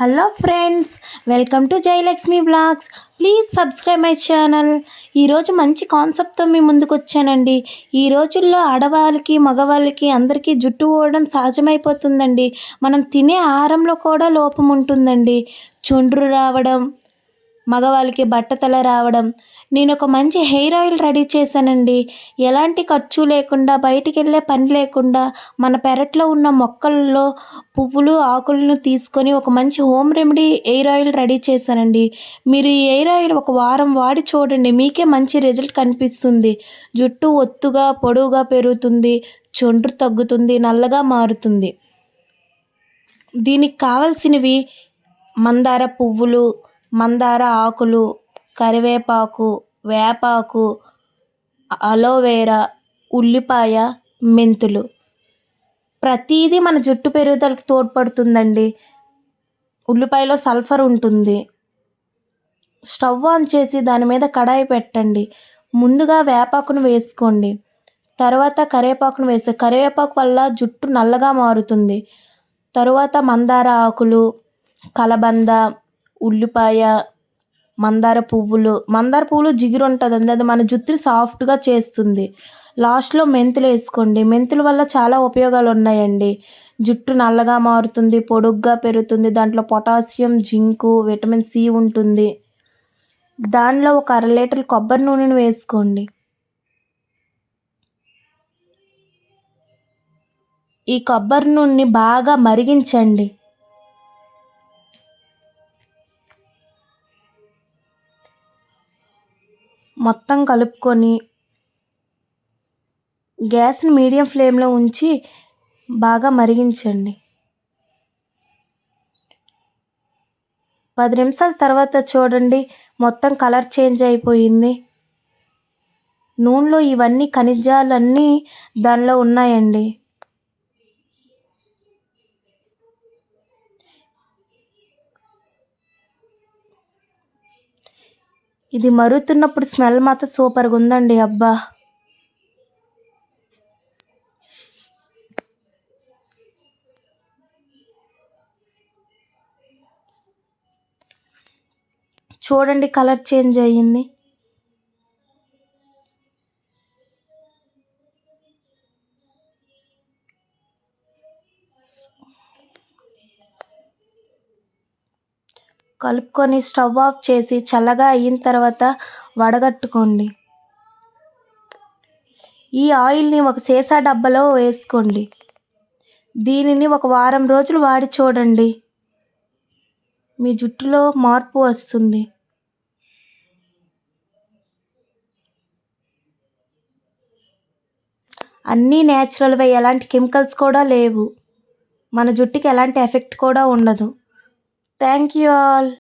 Hello friends welcome to Jayalakshmi blogs. Please subscribe my channel. ఈరోజు మంచి కాన్సెప్ట్తో మీ ముందుకు వచ్చానండి. ఈ రోజుల్లో ఆడవాళ్ళకి మగవాళ్ళకి అందరికీ జుట్టు పోవడం సహజమైపోతుందండి. మనం తినే ఆహారంలో కూడా లోపం ఉంటుందండి. చుండ్రు రావడం మగవాళ్ళకి బట్టతల రావడం. నేను ఒక మంచి హెయిర్ ఆయిల్ రెడీ చేశానండి. ఎలాంటి ఖర్చు లేకుండా బయటికి వెళ్ళే పని లేకుండా మన పెరట్లో ఉన్న మొక్కల్లో పువ్వులు ఆకులను తీసుకొని ఒక మంచి home remedy hair oil ready చేశానండి. మీరు ఈ హెయిర్ ఆయిల్ ఒక వారం వాడి చూడండి మీకే మంచి రిజల్ట్ కనిపిస్తుంది. జుట్టు ఒత్తుగా పొడవుగా పెరుగుతుంది చొండ్రు తగ్గుతుంది నల్లగా మారుతుంది. దీనికి కావాల్సినవి మందార పువ్వులు మందార ఆకులు కరివేపాకు వేపాకు అలోవెరా ఉల్లిపాయ మెంతులు. ప్రతీదీ మన జుట్టు పెరుగుదలకు తోడ్పడుతుందండి. ఉల్లిపాయలో సల్ఫర్ ఉంటుంది. స్టవ్ ఆన్ చేసి దాని మీద కడాయి పెట్టండి. ముందుగా వేపాకును వేసుకోండి. తర్వాత కరివేపాకును వేసి కరివేపాకు వల్ల జుట్టు నల్లగా మారుతుంది. తరువాత మందార ఆకులు కలబంద ఉల్లిపాయ మందార పువ్వులు మందార పువ్వులు జిగురు ఉంటుందండి. అది మన జుట్టుని సాఫ్ట్గా చేస్తుంది. లాస్ట్లో మెంతులు వేసుకోండి. మెంతుల వల్ల చాలా ఉపయోగాలు ఉన్నాయండి. జుట్టు నల్లగా మారుతుంది పొడుగ్గా పెరుగుతుంది. దాంట్లో పొటాషియం జింకు విటమిన్ సి ఉంటుంది. దానిలో ఒక అర లీటర్ కొబ్బరి నూనెను వేసుకోండి. ఈ కొబ్బరి నూనెని బాగా మరిగించండి. మొత్తం కలుపుకొని గ్యాస్ని మీడియం ఫ్లేమ్లో ఉంచి బాగా మరిగించండి. పది నిమిషాల తర్వాత చూడండి మొత్తం కలర్ చేంజ్ అయిపోయింది. నూనెలో ఇవన్నీ ఖనిజాలన్నీ దానిలో ఉన్నాయండి. ఇది మరుగుతున్నప్పుడు స్మెల్ మాత్రం సూపర్గా ఉందండి అబ్బా. చూడండి కలర్ చేంజ్ అయ్యింది. కలుపుకొని స్టవ్ ఆఫ్ చేసి చల్లగా అయిన తర్వాత వడగట్టుకోండి. ఈ ఆయిల్ని ఒక సీసా డబ్బాలో వేసుకోండి. దీనిని ఒక వారం రోజులు వాడి చూడండి. మీ జుట్టులో మార్పు వస్తుంది. అన్నీ న్యాచురల్వే ఎలాంటి కెమికల్స్ కూడా లేవు. మన జుట్టుకి ఎలాంటి ఎఫెక్ట్ కూడా ఉండదు. Thank you all.